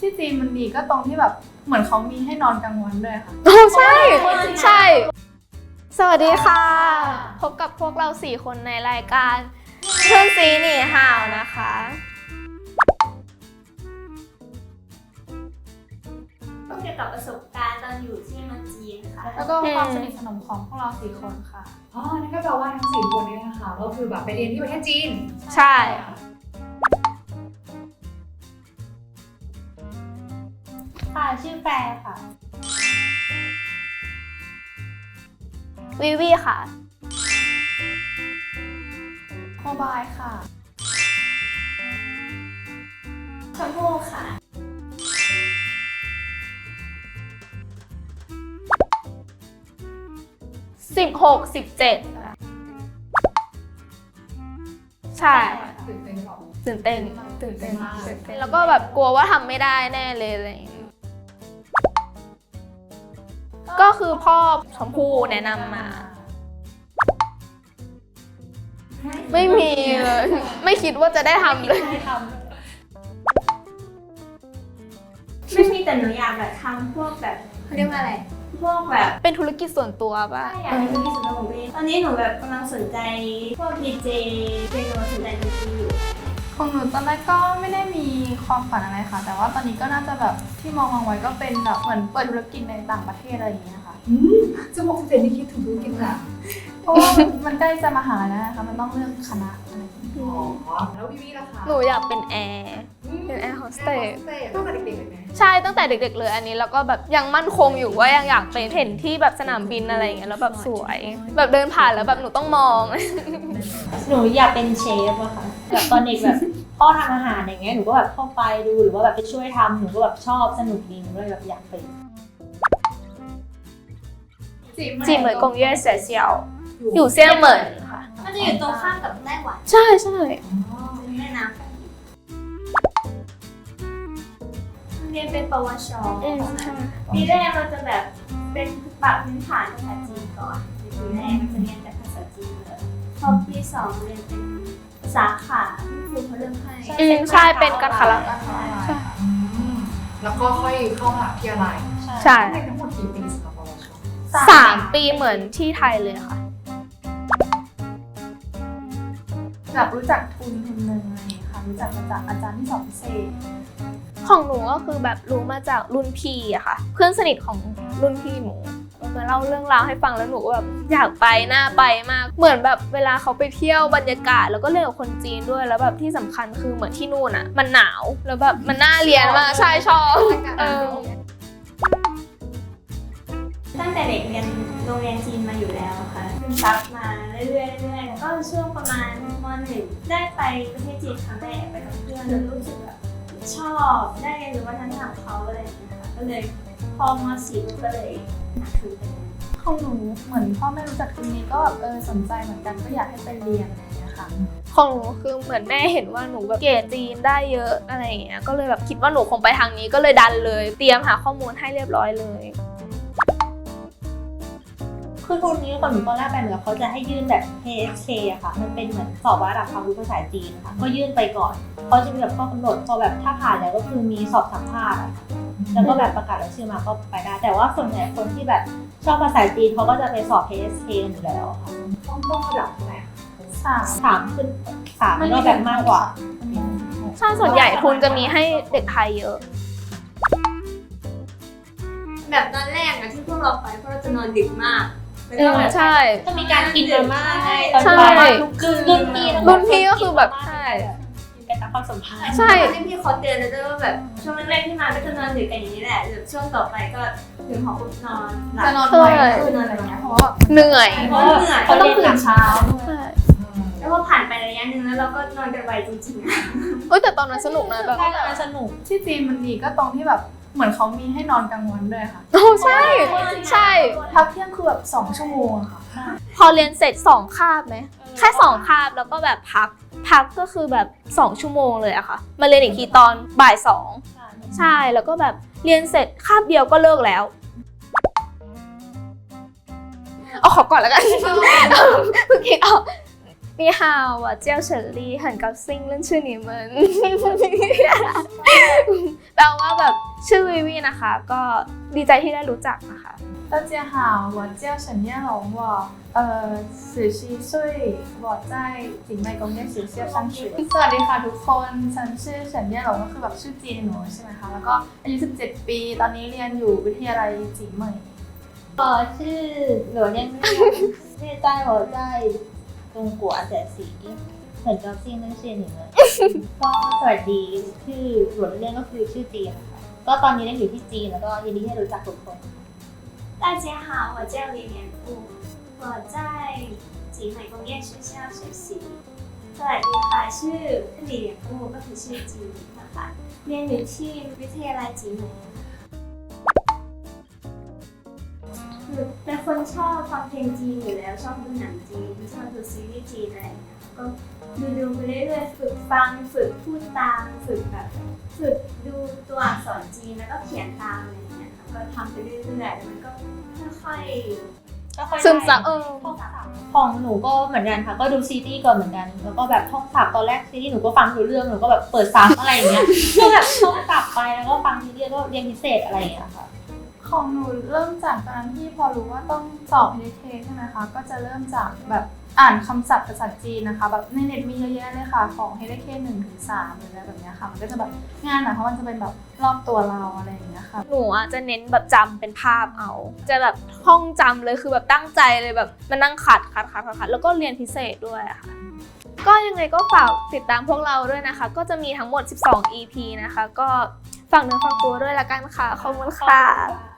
ที่จีนมันดีก็ตรงที่แบบเหมือนเขามีให้นอนกลางวันด้วยค่ะ โอ้ใช่ ใช่ สวัสดีค่ะ พบกับพวกเราสี่คนในรายการ เพื่อนซีหนี่ห่าวนะคะเกี่ยวกับประสบการณ์ตอนอยู่ที่เมืองจีนค่ะ แล้วก็อืมความสนิทสนมของพวกเราสี่คนค่ะ อ๋อ นั่นก็แปลว่าทั้งสี่คนนี้นะคะ ก็คือแบบไปเรียนที่ประเทศจีน ใช่ ค่ะ ชื่อแฟร์ค่ะ วิวีค่ะ โมบายค่ะ ชมพู่ค่ะ สิบหกสิบเจ็ดใช่ตื่นเต้นหรอตื่นเต้น ตื่นเต้นมากตื่นเต้นแล้วก็แบบกลัวว่าทำไม่ได้แน่เลยอะไรอย่างเงี้ย ก็คือพ่อชมพู่แนะนำมา ไม่มีเลย ไม่คิดว่าจะได้ทำเลยไม่มีแต่หนูอยากแบบทำพวกแบบเขาเรียกว่าอะไร พวกแบบเป็นธุรกิจส่วนตัวป่ะ อยากเป็นธุรกิจส่วนตัวของตัวเองตอนนี้หนูแบบกำลังสนใจพวกดีเจเป็นกำลังสนใจดนตรีอยู่ ของหนูตอนแรกก็ไม่ได้มีความฝันอะไรค่ะ แต่ว่าตอนนี้ก็น่าจะแบบที่มองวางไว้ก็เป็นแบบเหมือนเปิดธุรกิจในต่างประเทศอะไรอย่างเงี้ยค่ะ อืมจะบอกสิบเจ็ดนี่คิดถึงธุรกิจอะเพราะว่ามันใกล้จะมาหาแล้วนะคะมันต้องเลือกคณะอะไรอย่างเงี้ยอ๋อแล้ววิวีล่ะคะหนูอยากเป็นแอร์ เป็นแอร์โฮสเตสตั้งแต่เด็กๆเลยไหมใช่ตั้งแต่เด็ก ๆ เลยอันนี้แล้วก็แบบยังมั่นคงอยู่ว่ายังอยากเป็นเห็นที่แบบสนามบินอะไรอย่างเงี้ยแล้วแบบสวย แบบเดินผ่านแล้วแบบหนูต้องมอง หนูอยากเป็นเชฟอะค่ะ แบบตอนเด็กแบบพ่อทำอาหารอย่างเงี้ยหนูก็แบบเข้าไปดูหรือว่าแบบไปช่วยทำหนูก็แบบชอบสนุกดีหนูก็เลยแบบอยากเป็นจีเหมือนกงเย่เสียเซียว อยู่เซี่ยเหมินค่ะมันจะอยู่ตรงข้ามกับไต้หวันใช่ใช่แม่น้ำเรียนเป็นปวชอืมใช่ปีแรกเราจะแบบเป็นปรับพื้นฐานภาษาจีนก่อนในปีแรกเราจะเรียนแต่ภาษาจีนเลยพอปีสองเรียนเป็น สาขาที่ครูเขาเลือกให้อืมใช่เป็นการคาราอืมแล้วก็ค่อยเข้ามหาวิทยาลัยใช่ได้ทั้งหมดกี่ปีสำหรับปวชสามปีเหมือนที่ไทยเลยค่ะแบบรู้จักทุนทุนหนึ่งอะไรอย่างเงี้ยค่ะรู้จักมาจากอาจารย์ที่สอนพิเศษของหนูก็คือแบบรู้มาจากรุ่นพี่อะค่ะ เพื่อนสนิทของรุ่นพี่หนู มาเล่าเรื่องราวให้ฟังแล้วหนูก็แบบอยากไปน่าไปมาก เหมือนแบบเวลาเขาไปเที่ยวบรรยากาศ แล้วก็เรียนกับคนจีนด้วยแล้วแบบที่สำคัญคือเหมือนที่นู่นอะมันหนาวแล้วแบบมันน่าเรียนมากใช่ชอบเออตั้งแต่เด็กเรียนโรงเรียนจีนมาอยู่แล้วค่ะซึมซับมาเรื่อยๆเรื่อยๆแล้วก็ช่วงประมาณมหนึ่งได้ไปประเทศจีนครั้งแรกไปกับเพื่อนแล้วรู้สึกแบบชอบได้เรียนรู้วัฒนธรรมเขาอะไรอย่างเงี้ยค่ะ ก็เลยพอมสี่ก็เลยหาทุนไปเรียนของหนูเหมือนพ่อแม่รู้จักทุนนี้ก็แบบเออสนใจเหมือนกันก็อยากให้ไปเรียนอะไรอย่างเงี้ยค่ะ ของหนูคือเหมือนแม่เห็นว่าหนูแบบเกรดจีนได้เยอะอะไรอย่างเงี้ยก็เลยแบบคิดว่าหนูคงไปทางนี้ก็เลยดันเลย เตรียมหาข้อมูลให้เรียบร้อยเลย คือทุนนี้ก่อนหนูตอนแรกไปเหมือนกับเขาจะให้ยื่นแบบ HSK อะค่ะ มันเป็นเหมือนสอบวัดระดับความรู้ภาษาจีนค่ะ ก็ยื่นไปก่อนเขาจะมีแบบข้อกำหนดพอแบบถ้าผ่านแล้วก็คือมีสอบสัมภาษณ์อะค่ะ แล้วก็แบบประกาศรายชื่อมาก็ไปได้ แต่ว่าส่วนใหญ่คนที่แบบชอบภาษาจีนเขาก็จะไปสอบ HSK กันอยู่แล้วค่ะต้องต้องระดับไหนอะสามสามขึ้นสามก็แบบมากกว่า ใช่ส่วนใหญ่ทุนจะมีให้เด็กไทยเยอะ แบบตอนแรกอะที่พวกเราไปเพราะเราจะนอนดึกมากแล้วอืก็มแบบใช่ จะมีการกินมาม่าให้ตอนใช่บ่ายรุ่นรุ่นพี่รุ่นพี่ก็คือแบบใช่ กินกันตามความสัมพันธ์ใช่ ที่พี่เขาเตือนแล้วด้วยว่าแบบช่วงแรกๆที่มาก็จะนอนดึกกันอย่างนี้แหละแบบช่วงต่อไปก็ถึงหอปุ๊บนอนหลัจะบนอนไวขึ้นอะไรอย่างเงี้ยเพราะว่าแบบเหนื่อยเพราะว่าเหนื่อยเขาต้องตื่นเช้าด้วยใช่แล้วพอผ่านไประยะหนึ่งแล้วเราก็นอนกันไวจริงๆอะเอ้ยแต่ตอนนั้นสนุกนะแบบใช่ตอนนั้นสนุกที่จีนมันดีก็ตรงที่แบบเหมือนเขามีให้นอนกลางวันด้วยค่ะ โอ้ใช่ ใช่ พักเที่ยงคือแบบสองชั่วโมงอะค่ะ พอเรียนเสร็จสองคาบไหม แค่สองคาบแล้วก็แบบพักพักก็คือแบบสองชั่วโมงเลยอะค่ะ มาเรียนอีกทีตอนบ่ายสองใช่แล้วก็แบบเรียนเสร็จคาบเดียวก็เลิกแล้วเอาขอก่อนแล้วกันเพิ่งคิดออก 你好我叫沈丽很高兴认识你们 แปลว่าแบบชื่อวิวีนะคะ ก็ดีใจที่ได้รู้จักนะคะ 大家好，我叫沈燕龙，我呃十七岁，我在景美工业学校上学。สวัสดีค่ะทุกคน ฉันชื่อเฉินเย่หลงก็คือแบบชื่อจีนหนูใช่ไหมคะ แล้วก็อายุ 17 ปี ตอนนี้เรียนอยู่วิทยาลัยจีนเหมย ก็ชื่อหนูเรียนชื่อใต้หัวใจ 中国อาเซียนสีเหมือนกับซีนนั่นเซียนอย่างเงี้ยก็สวัสดีชื่อหลวนเรื่องก็คือชื่อจีนค่ะก็ตอนนี้ได้อยู่ที่จีนแล้วก็ยินดีให้รู้จักทุกคน大家好我叫李莲雾我在จีนไหนกงสวัสดีค่ะ ชื่อหลี่หลียงก็คือชื่อจีนนะคะเรียนอยู่ที่วิทยาลัยจีนนนะคะ อเป็นคนชอบฟังเพลงจีนอยู่แล้ว ชอบดูหนังจีน ชอบดูซีรีส์จีนอะไรอย่างเงี้ยก็ดูดูไปเรื่อยๆฝึกฟังฝึกพูดตามฝึกแบบฝึกดูตัวอักษรจีนแล้วก็เขียนตามอะไรอย่างเงี้ยค่ะก็ทำไปเรื่อยๆแล้วมันก็ค่อยๆซึมซับเออของหนูก็เหมือนกันค่ะ ก็ดูซีรีส์ก่อนเหมือนกัน แล้วก็แบบท่องศัพท์ตอนแรกซีรีส์หนูก็ฟังไม่รู้เรื่องหนูก็แบบเปิดซ้ำอะไรอย่างเงี้ยก็แบบท่องศัพท์ไปแล้วก็ฟังซีรีส์ก็เรียนพิเศษอะไรอย่างเงี้ยค่ะ ของหนูเริ่มจากตอนนั้นที่พอรู้ว่าต้องสอบ HK ใช่ไหมคะ ก็จะเริ่มจากแบบอ่านคำศัพท์ภาษาจีนนะคะ แบบในเน็ตมีเยอะแยะเลยค่ะของ HK 1ถึง3หรืออะไรแบบเนี้ยค่ะ มันก็จะแบบงานอะเพราะมันจะเป็นแบบรอบตัวเราอะไรอย่างเงี้ยค่ะ หนูอะจะเน้นแบบจำเป็นภาพเอา จะแบบท่องจำเลยคือแบบตั้งใจเลยแบบมานั่งขัดขัดขัดขัดขัดแล้วก็เรียนพิเศษด้วยอะค่ะ ก็ยังไงก็ฝากติดตามพวกเราด้วยนะคะ ก็จะมีทั้งหมด 12 EP นะคะ ก็ฝากเนื้อฝากตัวด้วยละกันค่ะขอบคุณค่ะ